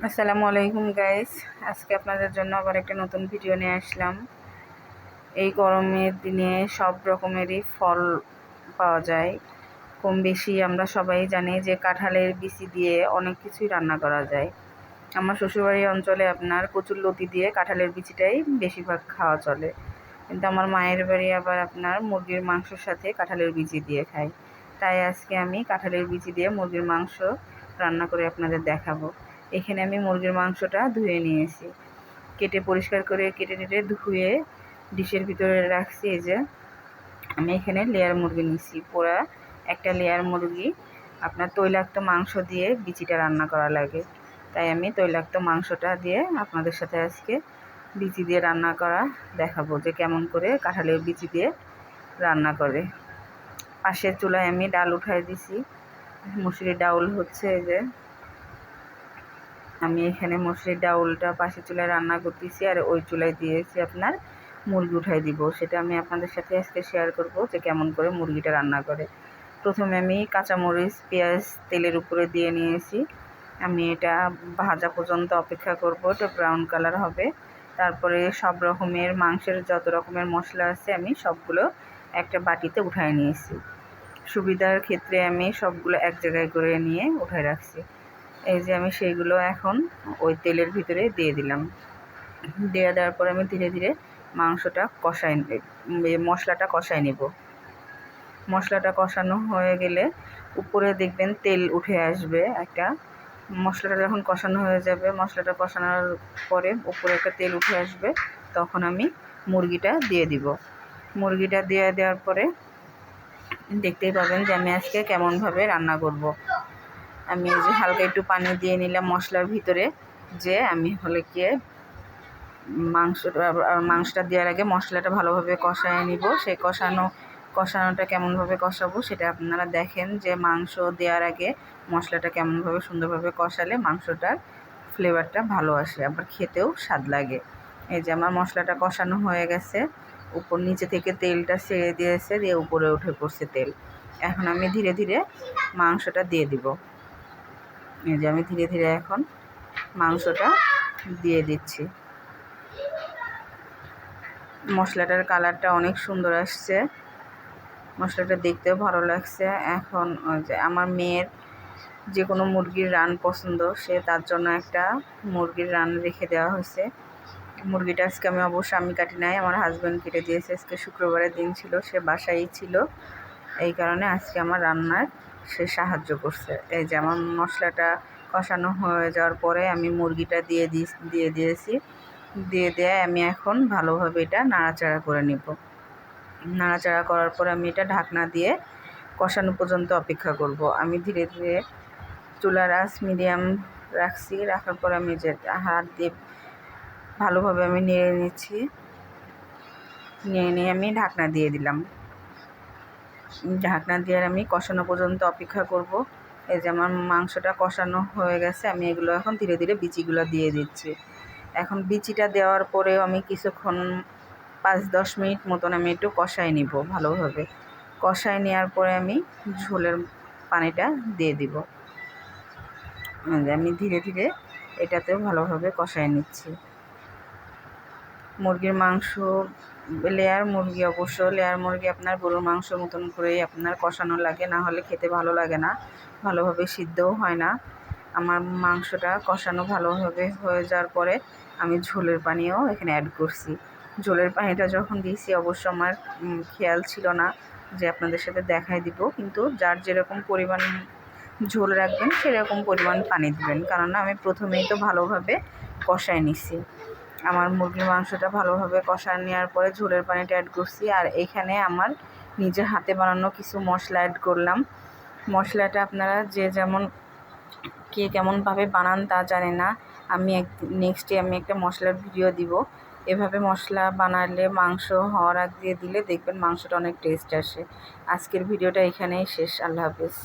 আসসালামু আলাইকুম গাইস আজকে আপনাদের জন্য আবার একটা নতুন ভিডিও নিয়ে আসলাম। এই গরমের দিনে সব রকমেরই ফল পাওয়া যায়। কম বেশি আমরা সবাই জানি যে কাঁঠালের বিচি দিয়ে অনেক কিছুই রান্না করা যায়। আমার শ্বশুরবাড়ির অঞ্চলে আপনার কচুর লতি দিয়ে কাঁঠালের বিচিটাই বেশিরভাগ খাওয়া চলে। কিন্তু আমার মায়ের বাড়ি আবার আপনার মুরগির মাংসর সাথে কাঁঠালের বিচি দিয়ে খায়। তাই আজকে আমি কাঁঠালের বিচি দিয়ে মুরগির মাংস রান্না করে আপনাদের দেখাবো। এখানে আমি মুরগির মাংসটা ধুয়ে নিয়েছি। কেটে পরিষ্কার করে কেটে টেটে ধুয়ে ডিশের ভিতরে রাখছি এই যে। আমি এখানে লেয়ার মুরগি নিয়েছি। পোড়া একটা লেয়ার মুরগি। আপনার তৈলাক্ত মাংস দিয়ে বিচিটা রান্না করা লাগে। তাই আমি তৈলাক্ত মাংসটা দিয়ে আপনাদের সাথে আজকে বিচি দিয়ে রান্না করা দেখাবো যে কেমন করে কাঁঠালের বিচি দিয়ে রান্না করে। পাশের চুলায় আমি ডাল উঠাই দিছি। মুসুরি ডাউল হচ্ছে এই যে। আমি এখানে মসুরির ডাউলটা পাশে চুলায় রান্না করতেছি আর ওই চুলায় দিয়েছি আপনার মুরগি উঠাই দিব। সেটা আমি আপনাদের সাথে আজকে শেয়ার করব যে কেমন করে মুরগিটা রান্না করে। প্রথমে আমি কাঁচামরিচ, পেঁয়াজ তেলের উপরে দিয়ে নিয়েছি। আমি এটা ভাজা পর্যন্ত অপেক্ষা করব এটা ব্রাউন কালার হবে। তারপরে সব রকমের মাংসের যত রকমের মশলা আছে আমি সবগুলো একটা বাটিতে উঠায় নিয়েছি। সুবিধার ক্ষেত্রে আমি সবগুলো এক জায়গায় করে নিয়ে উঠায় রাখছি। এই যে আমি সেইগুলো এখন ওই তেলের ভিতরে দিয়ে দিলাম। দিয়ে দেওয়ার পরে আমি ধীরে ধীরে মাংসটা কষাই মশলাটা কষাই নেব। মশলাটা কষানো হয়ে গেলে উপরে দেখবেন তেল উঠে আসবে একটা। মশলাটা যখন কষানো হয়ে যাবে, মশলাটা কষানোর পরে উপরে একটা তেল উঠে আসবে, তখন আমি মুরগিটা দিয়ে দিব। মুরগিটা দিয়ে দেওয়ার পরে দেখতেই পাবেন যে আমি আজকে কেমনভাবে রান্না করব। আমি যে হালকা একটু পানি দিয়ে নিলাম মশলার ভিতরে, যে আমি হলে গিয়ে মাংসটা মাংসটা দেওয়ার আগে মশলাটা ভালোভাবে কষায় নিব। সেই কষানো, কষানোটা কেমনভাবে কষাবো সেটা আপনারা দেখেন যে মাংস দেওয়ার আগে মশলাটা কেমনভাবে সুন্দরভাবে কষালে মাংসটার ফ্লেভারটা ভালো আসে, আবার খেতেও স্বাদ লাগে। এই যে আমার মশলাটা কষানো হয়ে গেছে, উপর নিচে থেকে তেলটা ছেড়ে দিয়েছে, দিয়ে উপরে উঠে পড়ছে তেল। এখন আমি ধীরে ধীরে মাংসটা দিয়ে দিব। এই যে আমি ধীরে ধীরে এখন মাংসটা দিয়ে দিচ্ছি। মশলাটার কালারটা অনেক সুন্দর আসছে। মশলাটা দেখতেও ভালো লাগছে। এখন যে আমার মেয়ের যে কোনো মুরগির রান পছন্দ, সে তার জন্য একটা মুরগির রান রেখে দেওয়া হয়েছে। মুরগিটা আজকে আমি অবশ্যই আমি কাটি নাই, আমার হাজব্যান্ড কেটে দিয়েছে। আজকে শুক্রবারের দিন ছিল, সে বাসায়ই ছিল। এই কারণে আজকে আমার রান্নার সে সাহায্য করছে। এই যেমন মশলাটা কষানো হয়ে যাওয়ার পরে আমি মুরগিটা দিয়ে দিয়ে দিয়েছি। দিয়ে দেয় আমি এখন ভালোভাবে এটা নাড়াচাড়া করে নিব। নাড়াচাড়া করার পর আমি এটা ঢাকনা দিয়ে কষানো পর্যন্ত অপেক্ষা করব। আমি ধীরে ধীরে চুলার আঁচ মিডিয়াম রাখছি। রাখার পর আমি যে হাত দিয়ে ভালোভাবে আমি নেড়ে নিচ্ছি নিয়ে নিয়ে আমি ঢাকনা দিয়ে দিলাম। ঢাকনা দিয়ে আমি কষানো পর্যন্ত অপেক্ষা করব। এই যে আমার মাংসটা কষানো হয়ে গেছে, আমি এগুলো এখন ধীরে ধীরে বিচিগুলো দিয়ে দিচ্ছি। এখন বিচিটা দেওয়ার পরেও আমি কিছুক্ষণ পাঁচ দশ মিনিট মতন আমি একটু কষাই নিব ভালোভাবে। কষাই নেওয়ার পরে আমি ঝোলের পানিটা দিয়ে দিব। আমি ধীরে ধীরে এটাতেও ভালোভাবে কষাই নিচ্ছি। মুরগির মাংস লেয়ার মুরগি অবশ্য লেয়ার মুরগি আপনার গরুর মাংস মতন করেই আপনার কষানো লাগে, না হলে খেতে ভালো লাগে না, ভালোভাবে সিদ্ধও হয় না। আমার মাংসটা কষানো ভালোভাবে হয়ে যাওয়ার পরে আমি ঝোলের পানিও এখানে অ্যাড করছি। ঝোলের পানিটা যখন দিয়েছি, অবশ্য আমার খেয়াল ছিল না যে আপনাদের সাথে দেখাই দিব, কিন্তু যার যেরকম পরিমাণ ঝোল রাখবেন, সেরকম পরিমাণ পানি দিবেন। কারণ আমি প্রথমেই তো ভালোভাবে কষায় নিছি। আমার মুরগির মাংসটা ভালোভাবে কষা নেওয়ার পরে ঝোলের পানিটা অ্যাড করছি। আর এখানে আমার নিজের হাতে বানানো কিছু মশলা অ্যাড করলাম। মশলাটা আপনারা যে যেমন কে কেমনভাবে বানান তা জানে না। আমি এক নেক্সটে আমি একটা মশলার ভিডিও দিব। এভাবে মশলা বানালে মাংস হওয়ার আগ দিয়ে দিলে দেখবেন মাংসটা অনেক টেস্ট আসে। আজকের ভিডিওটা এখানেই শেষ। আল্লাহ হাফেজ।